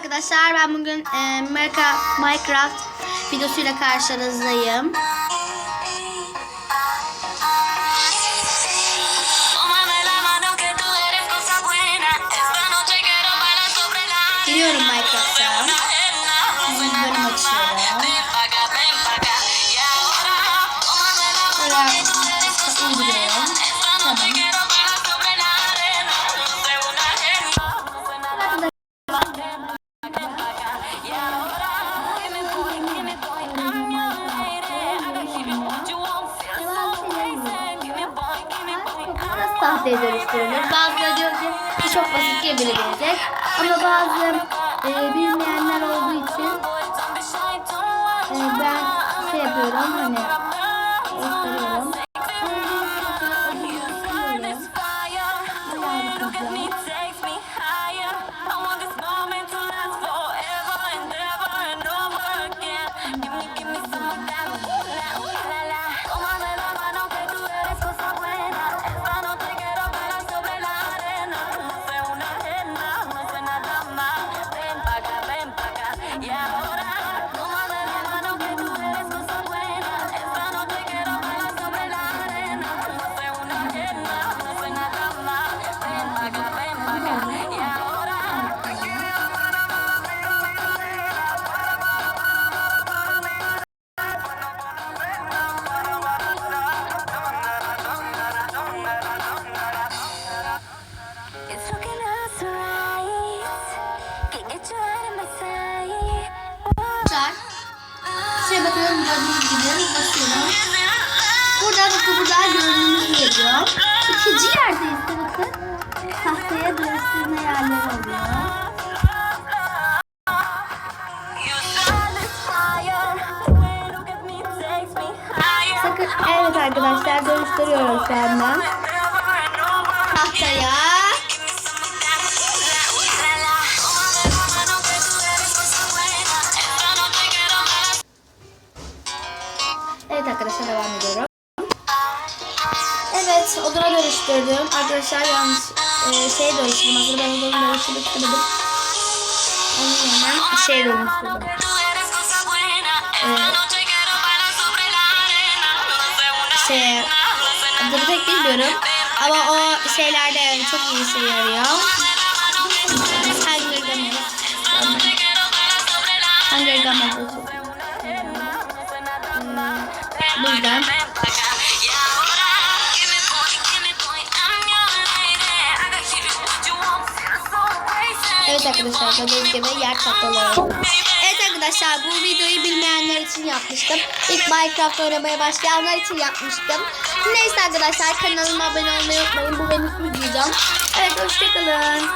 arkadaşlar ben bugün e, Minecraft videosuyla karşınızdayım. Tómame la mano que tú eres cosa buena. Tahtaya dönüştürülür? Bazıları diyor ki bu çok basit diye bile gelecek. Ama bazı e, bilmeyenler olduğu için e, ben şey yapıyorum hani gösteriyorum. Basıyorum. Burada bakın burada gördüğünüz geliyor. İkinci yerde ise bakın tahtaya dönüştürme yerleri oluyor. Sakın evet arkadaşlar dönüştürüyorum şu anda. Tahtaya. Evet arkadaşlar devam ediyorum. Evet odana dönüştürdüm. Arkadaşlar yanlış e, şey dönüştürdüm. Aslında ben dönüştürmek istemedim. Onun yerine şey dönüştürdüm. una Şey, adını pek bilmiyorum. Ama o şeylerde çok iyi işe yarıyor. Crazy. Evet arkadaşlar gördüğünüz gibi yer kapalı. Evet arkadaşlar bu videoyu bilmeyenler için yapmıştım. İlk Minecraft oynamaya başlayanlar için yapmıştım. Neyse arkadaşlar kanalıma abone olmayı unutmayın. Bu benim videom. Evet hoşçakalın.